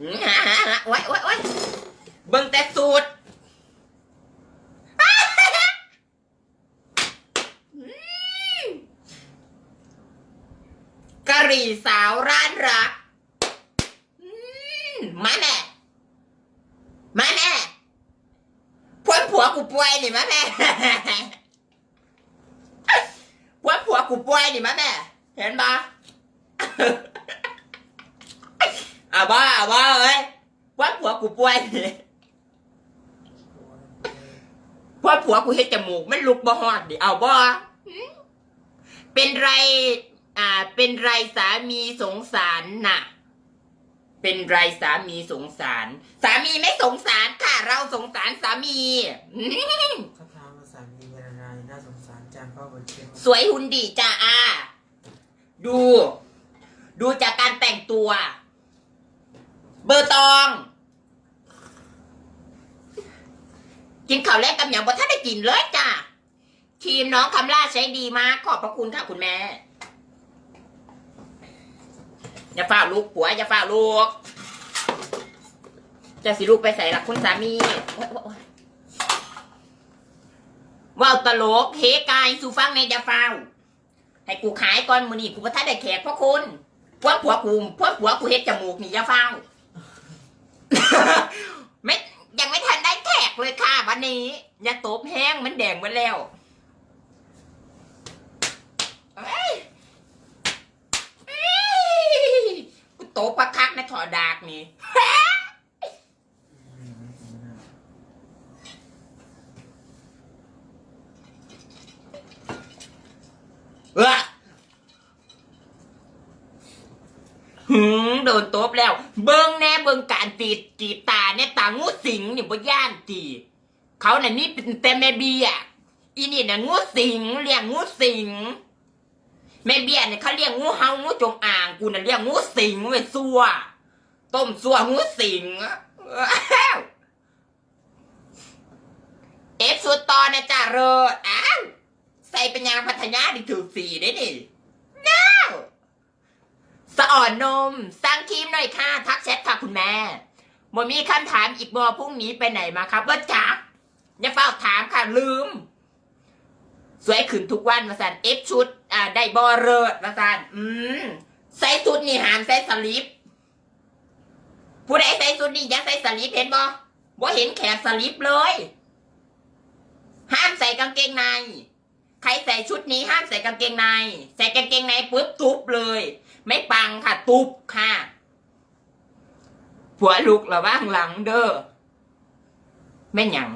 อืมหาหาหาโอ้ยโอ้ยโอ้ยเบิ่งแต่สูตรกะหรี่สาวร้านรักอืมมาแม่ มาแม่ผัวผัวกูป่วยนี่มาแม่ผัวผัวกูป่วยนี่มาแม่ เห็นปะอะ บ้าอะบ้าเอ้ยผัวผัวกูป่วยนี่ผัวผัวกูเฮ็ดจมูกมันลุกบ่ฮอดดิเอาบ่หืมเป็นไร อ่า เป็นไรสามีสงสารน่ะ เป็นไรสามีสงสาร สามีไม่สงสารค่ะ เราสงสารสามีอืมเขาถามว่าสามีเป็นอะไรน่าสงสารจังพ่อบนเชียงสวยหุ่นดีจ้าอาดู ดูจากการแต่งตัว เบอร์ตอง กินข้าวแรกกับอย่างบ่ท่านได้กินเลยจ้าทีมน้องคำล่าใช้ดีมาก ขอบพระคุณค่ะคุณแม่ อย่าฝ้าลูกผัว อย่าฝ้าลูก จะสิลูกไปใส่หลักคุณสามีว่าวตลกเฮกายสูฟังในอย่าฝ้าให้กูขายก่อนมือนี่กูบ่ทันได้แขกเพราะคุณพวกผัวกูพวกผัวกูเฮ็ดจมูกนี่อย่าฝ้า ไม่ยังไม่ทันได้แขกเลยค่ะ วันนี้อย่าตบแห้งมันแดงหมดแล้วเอ้ยกูโตปักคักในะถอดากนี่ เออ โดนตบแล้ว เบิ้งแน่เบิ้งการตีดจีตาเนี่ยตางูสิงนี่บ่ย่านตีเขาน่ะนี่เป็นแต่แม่เบียอีนี่น่ะงูสิงเลี้ยงงูสิงแม่เบียเนี่ยเขาเลี้ยงงูเห่างูจงอ่างกูน่ะเลี้ยงงูสิงไว้ซัวต้มซัวงูสิงเอฟสุดตอนนะจ้าเริดอ้าวใส่เป็นยางพัทยาดิถูกสีได้ดิน้าว สะอ่อนนม สั่งครีมหน่อยค่ะ ทักแชทค่ะคุณแม่หมมีคำถามอีกบอพรุ่งนี้ไปไหนมาครับว่าจักอย่าเฝ้าถามค่ะลืม สวยขึ้นทุกวันมาสันเอฟชุด อ่า ได้บอเริดมาสันอืมใส่ชุดนี่หามใส่สลิปผู้ใดใส่ชุดนี่อยังใส่สลิปเห็นบอว่าเห็นแขนสลิปเลย ห้ามใส่กางเกงใน ใครใส่ชุดนี้ห้ามใส่กางเกงใน ใส่กางเกงในปุ๊บทุบเลย ไม่ปังค่ะ ตุบค่ะผัวลูกระว่างหลังเด้อแม่หยัง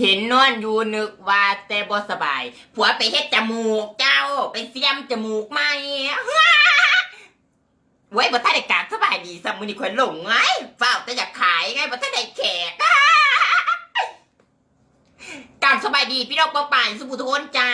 เห็นนอนอยู่นึกว่าแต่บ่สบาย ผัวไปเฮ็ดจมูกเจ้า ไปเสียมจมูกใหม่ไว้ยบ่ทันได้กรารสบายดีสมือนี่ข่อยหลงไงเฝ้าแต่อยากขายไงบ่ทันได้แขกกรารสบายดีพี่น้องป้าป่ายสุภูทุกคนจ้า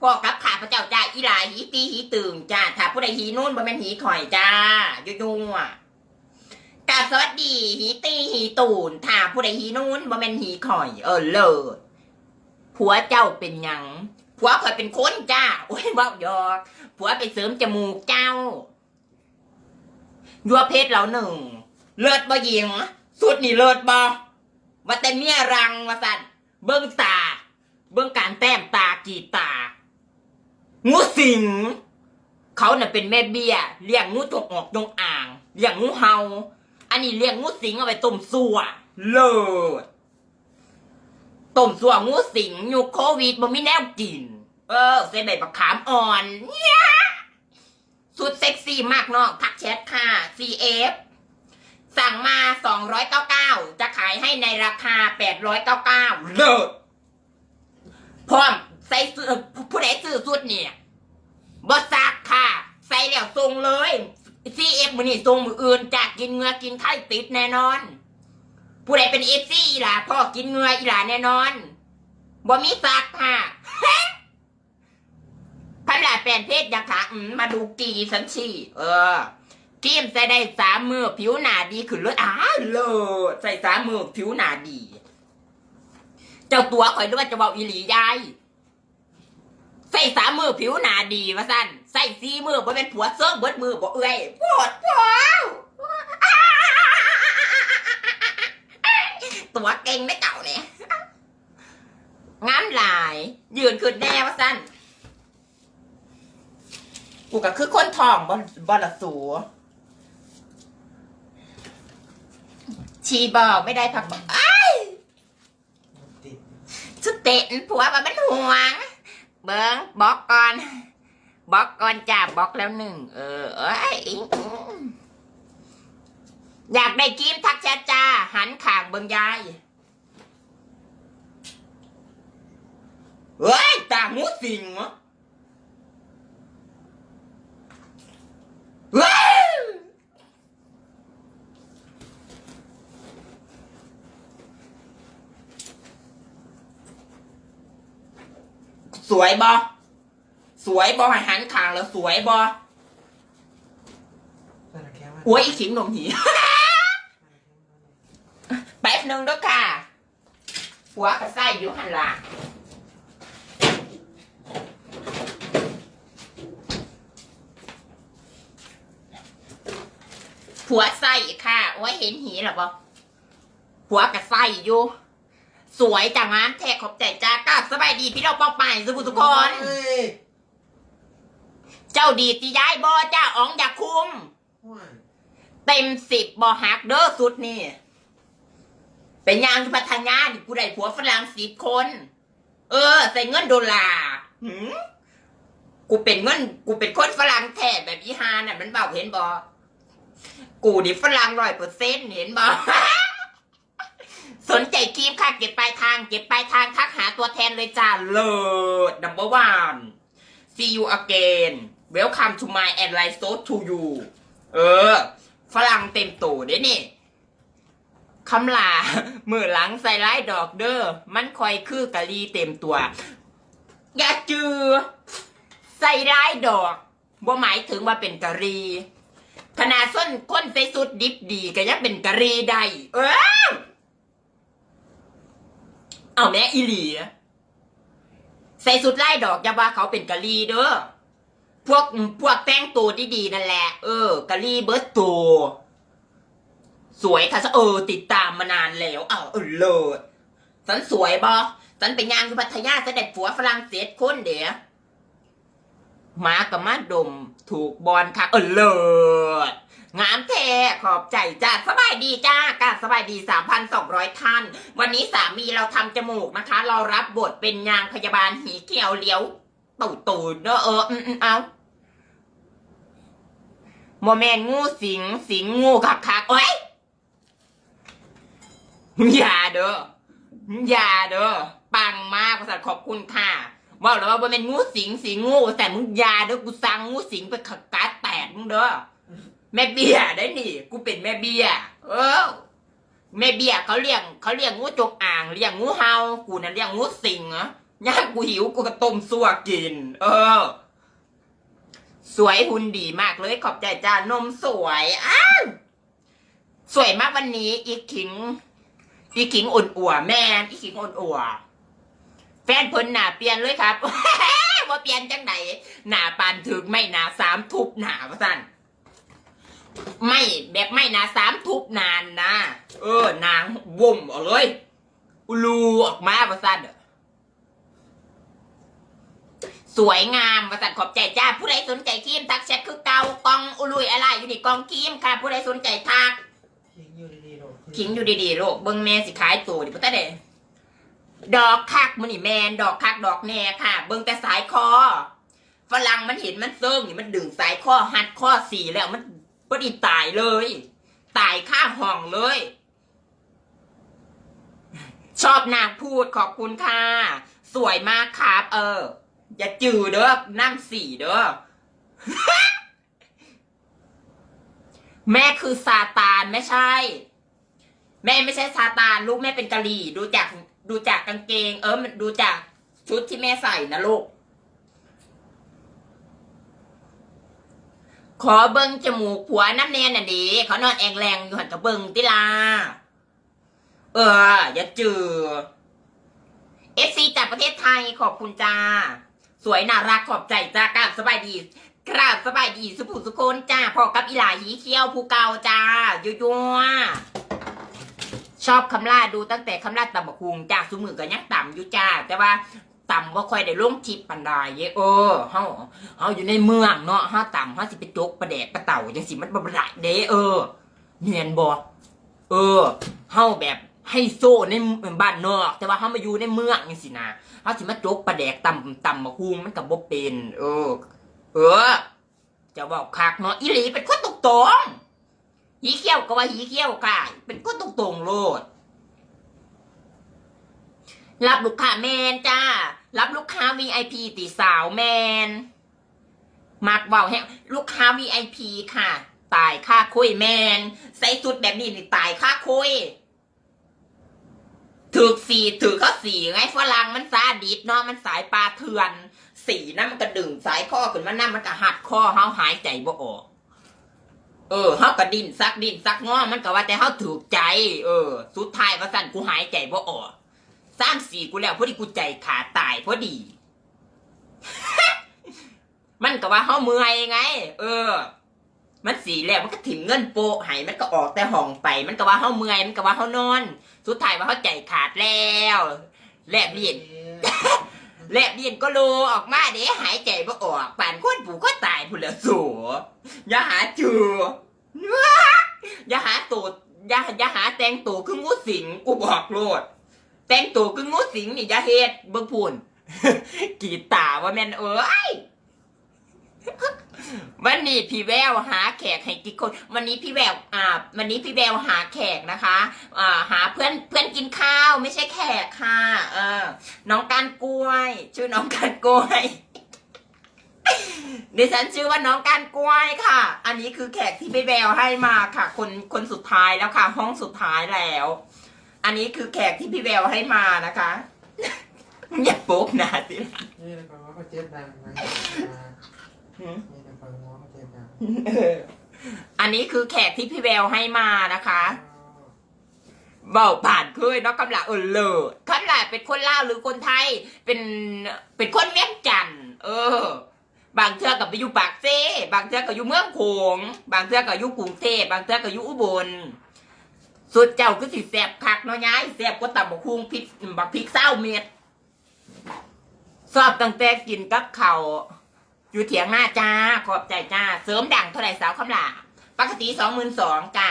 พ่อกับข้าพระเจ้าจ้าอีหลาหีตีหีตึงจ้าถ้าผู้ใดหีนู่นบ่แม่นหีข่อยจ้ายุ่ยุ่งอะกราบสวัสดีหีตีหีตูนถ้าผู้ใดหีนู่นบ่แม่นหีข่อย เออเลิศผัวเจ้าเป็นยังผัวข่อยเป็นคนจ้าโอ้ยว้าหยอกผัวไปเสริมจมูกเจ้า ยัวเพศเราหนึ่ง เลิศบ่ยิง สุดนี่เลิศบ่ว่าแต่เมียรังว่าสัตว์เบิ้งตา เบิ้งการแต้มตากีตา งูสิง เขาน่ะเป็นแม่เบี้ยเลี้ยงงูจงออกจงอ่างเลี้ยงงูเห่าอันนี้เลี้ยงงูสิงเอาไปต้มซัวเลิศต้มซัวงูสิงอยู่โควิดบ่มีแนวกิน เออเส้นใบบักขามอ่อนเนี่ยสุดเซ็กซี่มากเนาะทักแชทค่ะ CF สั่งมา 299 จะขายให้ในราคา 899 เลิศพร้อม ใส่ซื้อผู้ใดซื้อสุดเนี่ยบอสักค่ะ ใส่แล้วส่งเลย CF มือนี่ส่งมืออื่นจากกินเงือกินไข่ติดแน่นอน ผู้ใดเป็นเอฟซีอีหล่ะพ่อกินเงืออีหล่ะแน่นอนบ่มีสักค่ะพันหลาแปลนเพศยังคะอืมมาดูกีสันชีเออทีมใส่ได้สามมือผิวหนาดีขึ้นเลยอ้าเลยใส่สามมือผิวหนาดี เจ้าตัวคอยด้วยว่าจะบอกอีหลียาย ใส่สามมือผิวหนาดีว่าสั้นใส่ใส่ซีมือบ่เป็นผัวเซิงเบิดมือบ่เอ้ยปวดปวดตัวเก่งได้เก่าเนี่ยงามหลาย ยืนขึ้นแน่ว่าสั้นกูก็คือคนทองบ่บ่ละสูชีบอกไม่ได้พักบอกอ้ายติดสุดเตะผัวว่ามันห่วง เบิ้งบอกก่อนบอกก่อนจ้าบอกแล้วหนึ่งเออเอ้ยอยากได้กิมทักแชทจ้าหันข่างเบิ้งยายเฮ้ยตามูสิงวะเฮ้ย สวยบอสวยบอให้หันข่างแล้วสวยบอสารแค่ว่าโอ้ยอีขิงหนมหี แป๊บหนึ่งเด้วยค่ะ หัวกระไส้อยู่หันหลังผัวไส้ค่ะ โอ้ยเห็นหีหรอปะผัวกระไส้อยู่ สวยจังงามแท้ขอบใจจ้ากลับสบายดีพี่เราปองไปสุภุทุกคนเฮ้ยเจ้าดีจีย้ายบอจ้าอ๋องอยากคุมว้ายเต็มสิบบอหักเด้อสุดนี่ เป็นยางที่พัทยาดิกูได้ผัวฝรั่งสิบคน เออ ใส่เงินดอลลาร์หืมกูเป็นเงิน กูเป็นคนฝรั่งแท้แบบอีฮาน่ะ มันเบาเห็นบอกูดิฝรั่งร้อยเปอร์เซ็นต์เห็นบอ สนใจครีมค่ะ เก็บปลายทาง เก็บปลายทางทักหาตัวแทนเลยจ้า เลิศ number one see you again welcome to my and like so to you เออ ฝรั่งเต็มตัวเด้นี่คำลามือหลังใส่ร้ายดอกเด้อ มันคอยคือกะลีเต็มตัว อย่าจือ ใส่ร้ายดอกบ่หมายถึงว่าเป็นกะรีขนาดส้นคนใส่สุดดิบดีก็ยังเป็นกะรีได้ เออ เอาแม่อีหลีใส่สุดไล่ดอกอย่าว่าเขาเป็นกะลีเด้อพวกพวกแต่งตัวดีๆนั่นแหละ เออกะลีเบิร์ตตัวสวยค่ะเออ ติดตามมานานแล้วเออเออเลิศฉันสวยบอฉันไปงานที่พัทยาเสด็จผัวฝรั่งเศสคนเดียวหมากับมาดมถูกบอลค่ะ เออเลิศ งามแท้ขอบใจจ้าสบายดีจ้ากาสบายดีสามพันสองร้อยท่าน วันนี้สามีเราทำจมูกนะคะ เรารับบทเป็นยางพยาบาลหีเขียวเลี้ยวตู่ตูดเนอะเอออืมอืมเอาโมเมนงูสิงสิงงูคักคักโอ้ยอย่าเด้ออย่าเด้อปังมากประสาทขอบคุณค่ะว่าแล้วว่าโมเมนงูสิงสิงงูแต่มึงอย่าเด้อกูสั่งงูสิงไปขักกาแตกมึงเด้อ แม่เบี้ยได้นี่ กูเป็นแม่เบี้ย เออแม่เบี้ยเขาเลี้ยงเขาเลี้ยงงูจกอ่างเลี้ยงงูเห่ากูน่ะเลี้ยงงูสิงเหรอย่างกูหิวกูก็ต้มซัวกิน เออ สวยหุ่นดีมากเลยขอบใจจ้านมสวยอ้าวสวยมากวันนี้ อีกขิง อีกขิงอ่อนอัวแม่อีกขิงอ่อนอัวแฟนเพิ่นหนาเปลี่ยนเลยครับว่าเปลี่ยนจังไหนหนาปานถึกไม่หนาสามทุบหนาว่าสั่น ไม่แบบไม่หน้าสามทุบนานนะเออนางวุ่มออกเลยอุลูออกมาว่าสั่นสวยงามประสันขอบใจจ้า ผู้ใดสนใจครีมทักแชทคือเกากองอุลุยอะไรอยู่นี่กองครีมค่ะ ผู้ใดสนใจทักทิ้งอยู่ดีๆโดดขิงอยู่ดีๆโลกเบิ้งแม่สิขายตัวดิพุทธเดดอกคักมันนี่แมนดอกคักดอกแน่ค่ะ เบิ้งแต่สายคอฝรั่งมันเห็นมันเซิงนี่มันดึงสายคอหัดข้อสี่แล้วมัน พอดีตายเลย ตายข้าห้องเลย ชอบนางพูดขอบคุณค่ะ สวยมากครับ เออ อย่าจือเด้อน้ำสีเด้อแม่คือซาตานไม่ใช่ แม่ไม่ใช่ซาตานลูกแม่เป็นกะหรี่ ดูจากดูจากกางเกง เออมันดูจากชุดที่แม่ใส่นะลูก ขอเบิ้งจมูกผัวน้ำแนนน่ะดีเขานอนแองแรงอยู่หันกับเบิ้งติลา เออ อย่าจือเอฟซีจากประเทศไทยขอบคุณจ้า สวยน่ารักขอบใจจ้ากราบสบายดีกราบสบายดีสุภูสุคนจ้าพอกับอีหลาหีเขี้ยวภูเกาจ้ายั่วชอบคำล่าดูตั้งแต่คำล่าตำบักคุงจ้าสุมือก็ยังต่ำอยู่จ้า แต่ว่า ต่ำว่าค่อยได้ลงทิปปันไดเยเออเฮาเฮาอยู่ในเมืองเนาะเฮาต่ำเฮาสิไปจกประแดกประเต่าจังสิมันบ่ได้เด้เออเนียนบ่เออเฮาแบบให้โซ่ในบ้านนอก แต่ว่าเฮามาอยู่ในเมืองจังสินะเฮาสิมาจกประแดกต่ำต่ำบักคุงมันก็บ่เป็น เออ เออ จะบอกคักเนาะอีหลีเป็นคนตรงตรงหีเขี้ยวก็ว่าหีเขี้ยวค่ะเป็นคนตรงตรงโลด รับลูกค้าแมนจ้า รับลูกค้า VIP ตีสาวแมน มักเบาให้ลูกค้า VIP ค่ะ ตายค่าคุยแมน ใส่สุดแบบนี้นี่ตายค่าคุยถือสีถือเขาสีไงฝรั่งมันซาดิสเนาะมันสายปลาเถื่อน สีนั่นมันก็ดึงสายข้อขึ้นมานั่นมันก็หัดข้อเฮาหายใจบ่ออก เออเฮาก็ดิ้นซักดินซักง้อมันก็ว่าแต่เฮาถูกใจ เออ สุดท้ายว่าสั่นกูหายใจบ่ออก สร้างสีกูแล้วพอดีกูใจขาดตายพอดี มันก็ว่าเฮาเมื่อยไง เออ มันสีแล้วมันก็ถิ่มเงินโปะให้มันก็ออกแต่ห้องไป มันก็ว่าเฮาเมื่อยมันก็ว่าเฮานอน สุดท้ายว่าเฮาใจขาดแล้วแลบเลียนแลบเลียนก็โลออกมาเด้หายใจบ่ออกป่านคนผูก็ตายผู้นละสัวอย่าหาเจออย่าหาตูดอย่าอย่าหาแตงตัวคืองูสิงกูบอกโลด แต่งตัวคืองูสิงนี่อย่าเฮ็ดเบิ่งพูนกีตาว่าแม่นเอ้ยวันนี้พี่แววหาแขกให้กี่คน วันนี้พี่แววอ่า วันนี้พี่แววหาแขกนะคะ อ่า หาเพื่อนเพื่อนกินข้าวไม่ใช่แขกค่ะ เออ น้องการกล้วย ชื่อน้องการกล้วยดิฉันชื่อว่าน้องการกล้วยค่ะ อันนี้คือแขกที่พี่แววให้มาค่ะ คนคนสุดท้ายแล้วค่ะ ห้องสุดท้ายแล้ว อันนี้คือแขกที่พี่แววให้มานะคะอย่าโป๊กหนาสินี่นะฟังว่าเขาเจ็บดังไหมอ่าหืมนี่นะฟังว่าเขาเจ็บดังเอออันนี้คือแขกที่พี่แววให้มานะคะเบาผ่านเคยเนาะกำลังเออเลอคำลาเป็นคนลาวหรือคนไทย เป็นเป็นคนเวียงจันทน์เออ บางเทื่อกับไปอยู่ปากเซ่บางเทื่อก็อยู่เมืองโขงบางเทื่อก็อยู่กรุงเทพบางเทื่อก็อยู่อุบล สุดเจ้าคือสิแสบคักเนาะยายแสบก็ตับบกคุงพริกบักพริกเศร้าเม็ดชอบตั้งแต่กินกับเขาอยู่เถียงหน้าจ้า ขอบใจจ้า เสริมดังเท่าไหร่สาวคำลาปกติสองหมื่นสองจ้า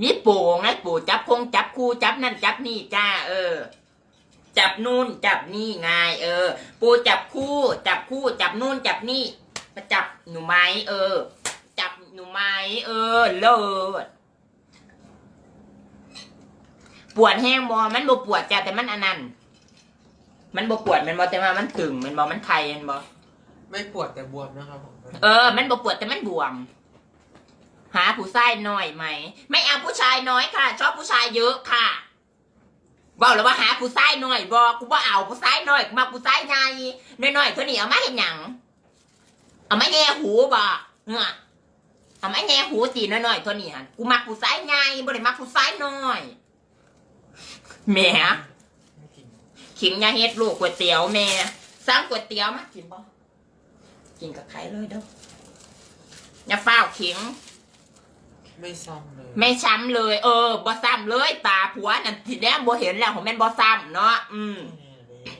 มีปู่ไงปู่จับคงจับคู่จับนั่นจับนี่จ้า เออ จับนู่นจับนี่ไงเออ ปู่จับคู่ จับคู่ จับนู่นจับนี่มาจับหนูไหมเออ จับหนูไหมเออ เลิศ ปวดแห้งบอมันบ่ปวดจ้ะแต่มันอันนั้น มันบ่ปวดมันบอแต่ว่ามันตึงมันบอมันไข่มันบอไม่ปวดแต่บวมนะครับผมเออ มันบ่ปวดแต่มันบวม หาผู้ชายน้อยไหม ไม่เอาผู้ชายน้อยค่ะ ชอบผู้ชายเยอะค่ะบอกเลยว่าหาผู้ชายน้อยบอกกูว่าเอาผู้ชายน้อยกูมาผู้ชายใหญ่น้อยๆเท่านี้เอามาเห็นหยังเอามาแง่หูบ่เนี่ยเอามาแง่หูตีน้อยๆเท่านี้ฮะกูมักผู้ชายใหญ่บ่ได้มักผู้ชายน้อย แหม่ไม่กินขิงยาเฮ็ดลูกก๋วยเตี๋ยวแม่สร้างก๋วยเตี๋ยวมากินบ่กินกับใครเลยเด้ออย่าฟ้าวขิง ไม่ซ้ำเลย ไม่ช้ำเลย เออบ่ซ้ำเลยตาผัวนั่นทีแรกบ่เห็นแล้วของแม่นบ่ซ้ำเนาะอืมแค่นี้เลย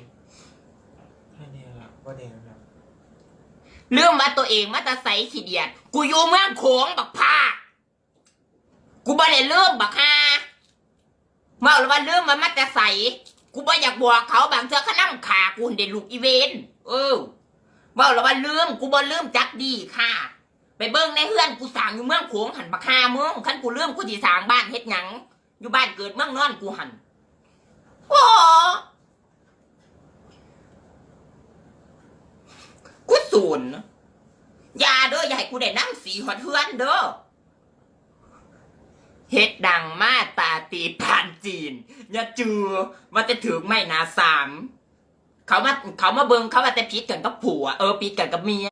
แค่นี้แหละว่าเด่นแล้วเรื่องว่าตัวเองมาแตาใสขี้เดียด กูอยู่เมืองโขงบักพากูบ่ได้เริ่มบักฮา เมาแล้วว่าเรื่องมันมาแต่ใส่กูบ่อยากบอกเขาบางเทื่อขนั่งขากูเห็นลูกอีเวนเออเมาแล้วว่าลืมกูบ่ลืมจักดีค่ะ ไปเบิ่งในเฮือนกูสางอยู่เมืองโขงหันบักฮาเมืองคันกูลืมกูสิสางบ้านเฮ็ดหยังอยู่บ้านเกิดเมืองนอนกูหันโอ้กูสูนยาเด้ออย่าให้กูได้น้ำสีหอดเฮือนเด้อ เฮ็ดดังมาตาตีผ่านจีนอย่าจือว่าจะถึงไม่นาสาม เขามาเขามาเบิงเขาว่าแต่พิษกันกับผัว เออพิษกันกับเมีย